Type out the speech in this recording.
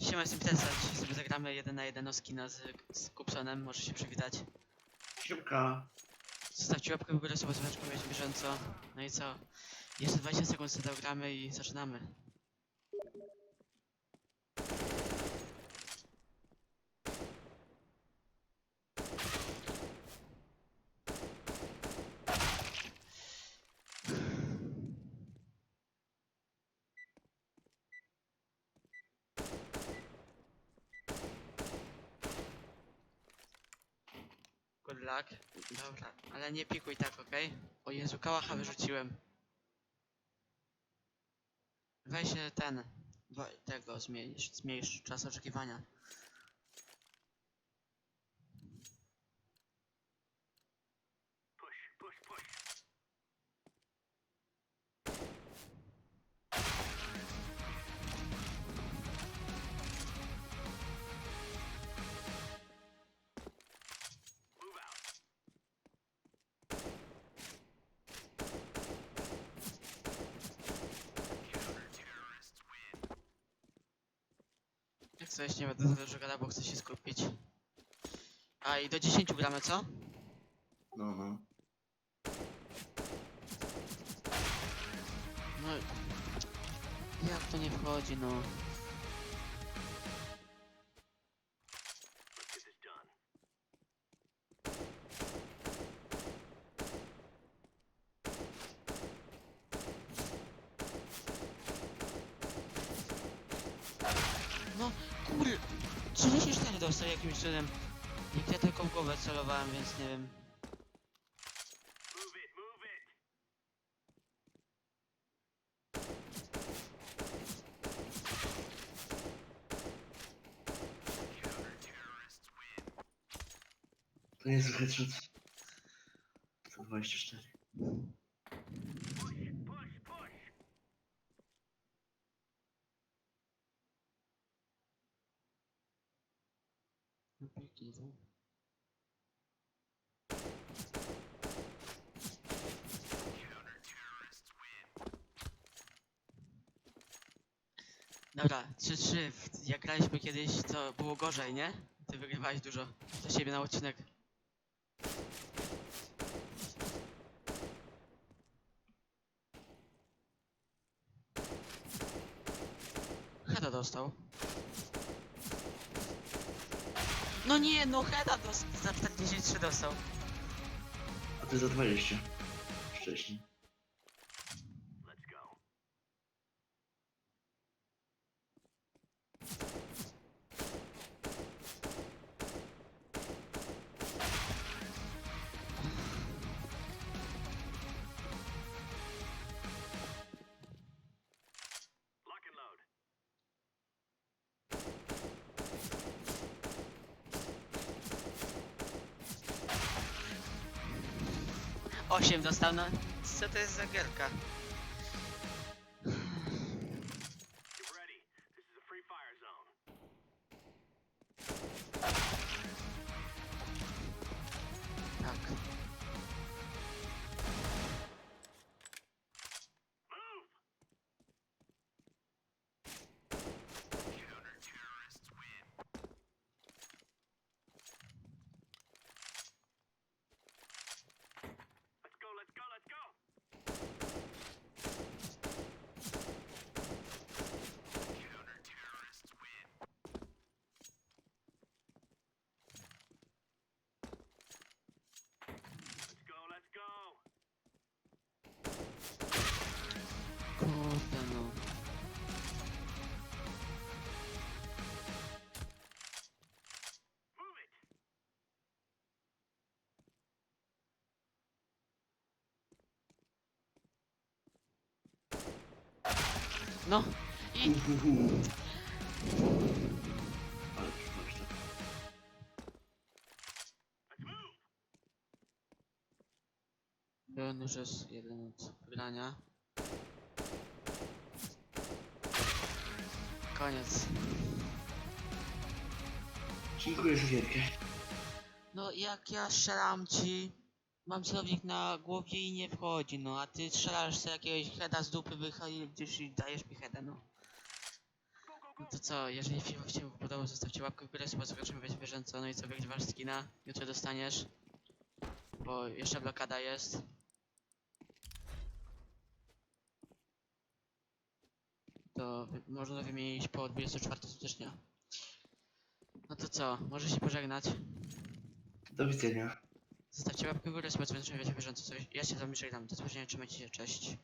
Siema, jestem Tessa. Dzisiaj sobie zagramy jeden na jeden skina z, z Kupsonem. Może się przywitać. Siemka. Zostawcie łapkę w górę, mieć bieżąco. No i co? Jeszcze 20 sekund sobie gramy i zaczynamy. Good luck. Dobra, ale nie pikuj tak, okej? O Jezu, kałacha wyrzuciłem. Weź e, ten. Tego zmniejsz, zmniejsz czas oczekiwania. Coś nie będę za dużo gadał, bo chcę się skupić. A i do 10 gramy, co? No, no. No. Jak to nie wchodzi, no? No, kur... 34 dostał jakimś cudem. Jak ja tylko w głowę celowałem, więc nie wiem. To nie jest headshot. 124. Dobra, 3-3. W- Jak graliśmy kiedyś, to było gorzej, nie? Ty wygrywałeś dużo. Za siebie na odcinek. Heda dostał. No nie, no Heda dostał. Za 43 dostał. A ty za 20. Wcześniej. Osiem dostał, no. Co to jest za gierka? No i. Ale przypadek. on już jest jeden od wygrania. Koniec. Dziękuję za gierkę. No jak ja strzelam ci, mam celownik na głowie i nie wchodzi, no a ty strzelasz sobie jakiegoś heada z dupy wychodzi gdzieś i dajesz mi heada, no. No to co, jeżeli film się podobał, zostawcie łapkę w górę, chyba zobaczymy być bieżąco, no i co, wygrywasz skina, jutro dostaniesz, bo jeszcze blokada jest. To można wymienić po 24 stycznia. No to co, może się pożegnać. Do widzenia. Zostawcie łapkę w górę, zobaczymy, czy będzie bieżąco coś. Ja się wami żegnam, do zobaczenia, trzymajcie się, cześć.